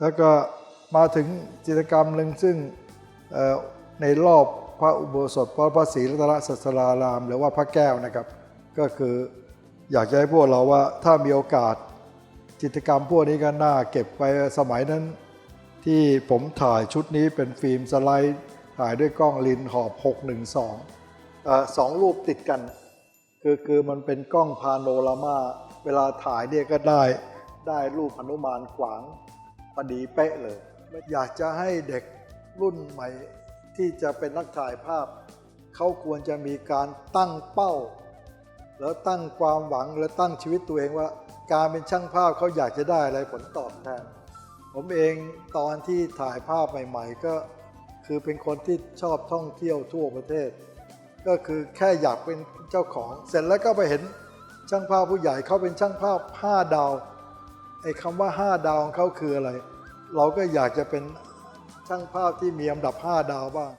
แล้วก็มาถึงกิจกรรมหนึ่งซึ่งในรอบพระอุโบสถพระพระศรีรัตนศาสดาราม หรือว่าพระแก้วนะครับ ก็คืออยากจะให้พวกเราว่าถ้ามีโอกาสกิจกรรมพวกนี้ก็น่าเก็บไปสมัยนั้น ที่ผมถ่ายชุดนี้เป็นฟิล์มสไลด์ถ่ายด้วยกล้องลินหอบ 612อ่อสองรูปติดกัน คือคือมันเป็นกล้องพาโนรามา เวลาถ่ายเนี่ยก็ได้ได้รูปหนุมานขวาง อดีเป๊ะเลย อยากจะให้เด็กรุ่นใหม่ที่จะเป็นนักถ่ายภาพ เขาควรจะมีการตั้งเป้า แล้วตั้งความหวังและตั้งชีวิตตัวเองว่า การเป็นช่างภาพเขาอยากจะได้อะไรผลตอบแทน ผมเองตอนที่ถ่ายภาพใหม่ๆ ก็คือเป็นคนที่ชอบท่องเที่ยวทั่วประเทศ ก็คือแค่อยากเป็นเจ้าของ เสร็จแล้วก็ไปเห็นช่างภาพผู้ใหญ่เขาเป็นช่างภาพ5ดาว ไอ้คำว่า 5 ดาวของเขาคืออะไร เราก็อยากจะเป็นช่างภาพที่มีอันดับ 5 ดาวบ้าง